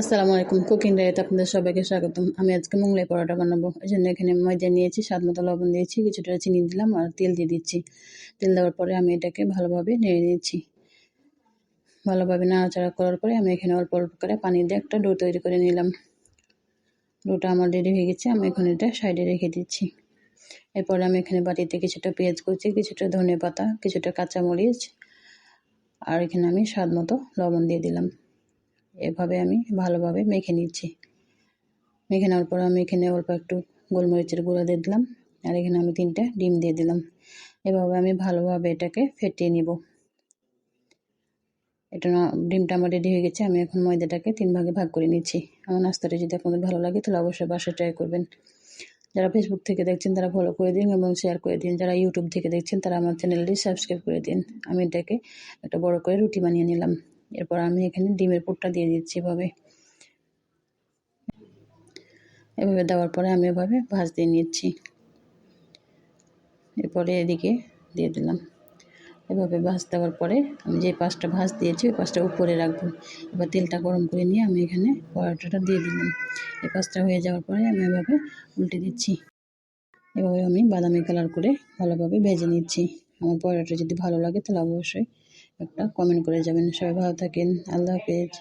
আসসালামু আলাইকুম, কুকিং ডায়েতে আপনাদের সবাইকে স্বাগতম। আমি আজকে মোংলাই পরোটা বানাবো। এই জন্য এখানে ময়দা নিয়েছি, স্বাদ মতো লবণ দিয়েছি, কিছুটা চিনি দিলাম আর তেল দিয়ে দিচ্ছি। তেল দেওয়ার পরে আমি এটাকে ভালোভাবে নেড়ে নিয়েছি ভালোভাবে নাড়াচাড়া করার পরে আমি এখানে অল্প অল্প করে পানি দিয়ে একটা ডো তৈরি করে নিলাম। ডোটা আমার রেডি হয়ে গেছে, আমি এখন এটা সাইডে রেখে দিচ্ছি। এরপরে আমি এখানে বাটিতে কিছুটা পেঁয়াজ করছি কিছুটা ধনে পাতা কিছুটা কাঁচামরিচ আর এখানে আমি স্বাদ মতো লবণ দিয়ে দিলাম। এভাবে আমি ভালোভাবে মেখে নিচ্ছি। মেখে নেওয়ার পর আমি এখানে অল্প একটু গোলমরিচের গুঁড়ো দিয়ে দিলাম আর এখানে আমি তিনটা ডিম দিয়ে দিলাম। এভাবে আমি ভালোভাবে এটাকে ফেটিয়ে নিব। এটা না, ডিমটা আমার রেডি হয়ে গেছে, আমি এখন ময়দাটাকে তিন ভাগে ভাগ করে নিচ্ছি। আমার নাস্তাটা যদি আপনাদের ভালো লাগে তাহলে অবশ্যই বাসায় ট্রাই করবেন। যারা ফেসবুক থেকে দেখছেন তারা ফলো করে দিন এবং শেয়ার করে দিন। যারা ইউটিউব থেকে দেখছেন তারা আমার চ্যানেলটি সাবস্ক্রাইব করে দিন। আমি এটাকে একটা বড় করে রুটি বানিয়ে নিলাম। এরপর আমি এখানে ডিমের পুরটা দিয়ে দিচ্ছি এভাবে। এভাবে দেওয়ার পরে আমি এভাবে ভাজ দিয়ে নিচ্ছি। এরপরে এদিকে দিয়ে দিলাম। এভাবে ভাজ দেওয়ার পরে আমি যে পাঁচটা ভাজ দিয়েছি, ওই পাঁচটা উপরে রাখব। এবার তেলটা গরম করে নিয়ে আমি এখানে পরোটাটা দিয়ে দিলাম। এই পাঁচটা হয়ে যাওয়ার পরে আমি এভাবে উল্টে দিচ্ছি। এভাবে আমি বাদামি কালার করে ভালোভাবে ভেজে নিচ্ছি। আমার পড়াটা যদি ভালো লাগে তাহলে অবশ্যই একটা কমেন্ট করে যাবেন। সবাই ভালো থাকেন। আল্লাহ হাফেজ।